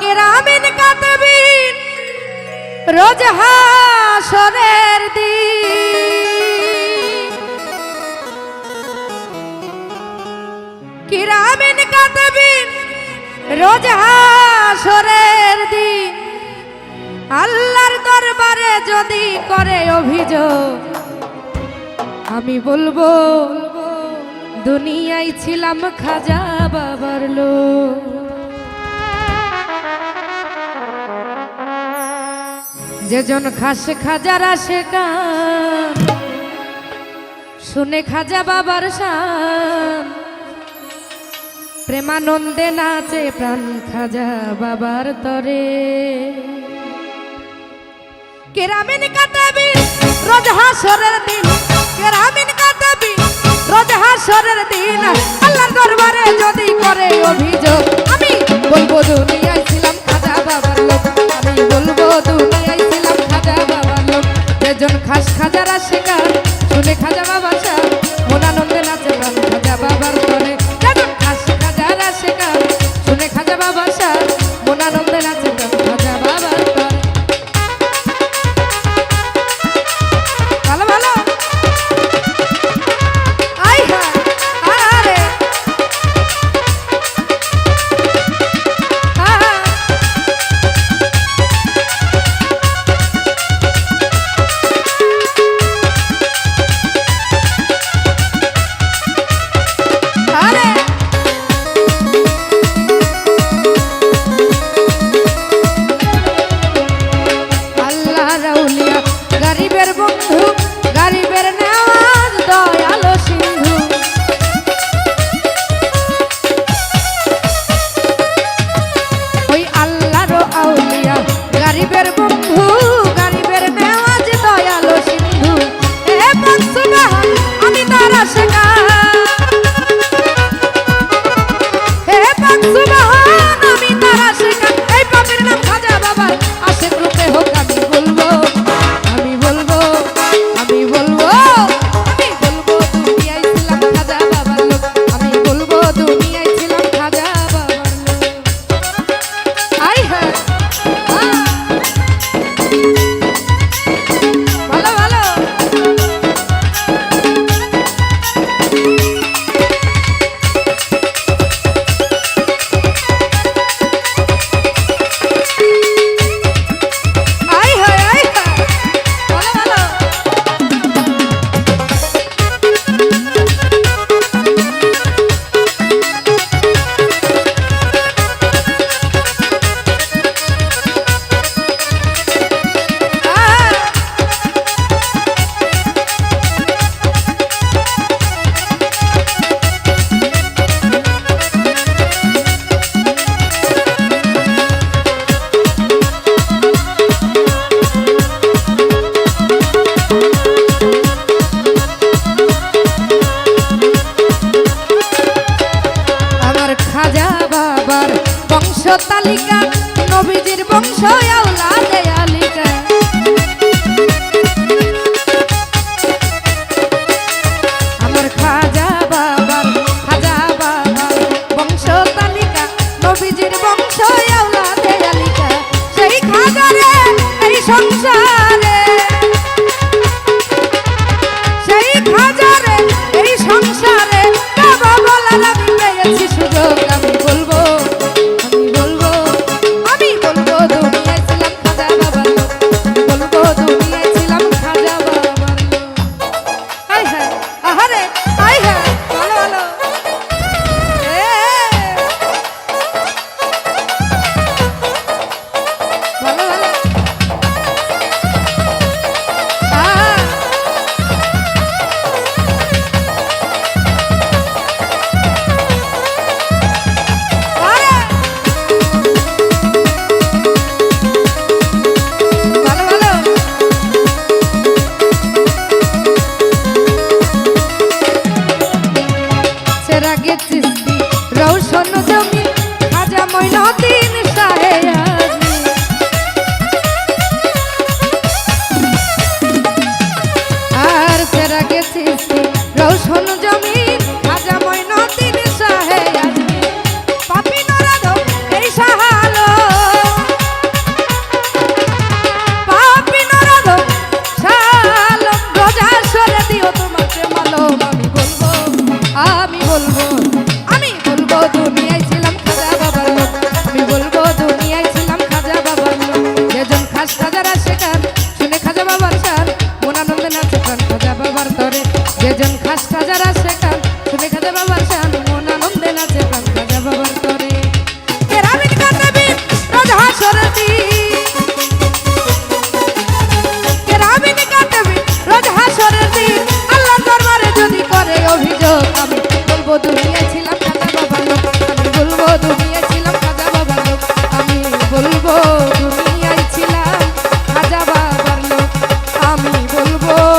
কেরামিন কাতবিন রোজ হাসরের রোজ হাসরের আল্লাহর দরবারে যদি করে অভিযোগ, আমি বলব, দুনিয়ায় ছিলাম খাজা বাবার লোক। যেজন খাস খাজারা সে গান শুনে খাজা বাবার সান প্রেমানন্দে নাচে প্রাণ খাজা বাবার তরে। কেরামিন কাতাবির সেজন খাস আছে রাউলিয়া। গরিবের বন্ধু গরিবের নাজ দয়ালো সিন্ধু। ওই আল্লাহর আউলিয়া গরিবের বন্ধু বংশ ধন্য জমি খাজা মইনদিন শাহে আর সেরা গেছিস রোশন oh.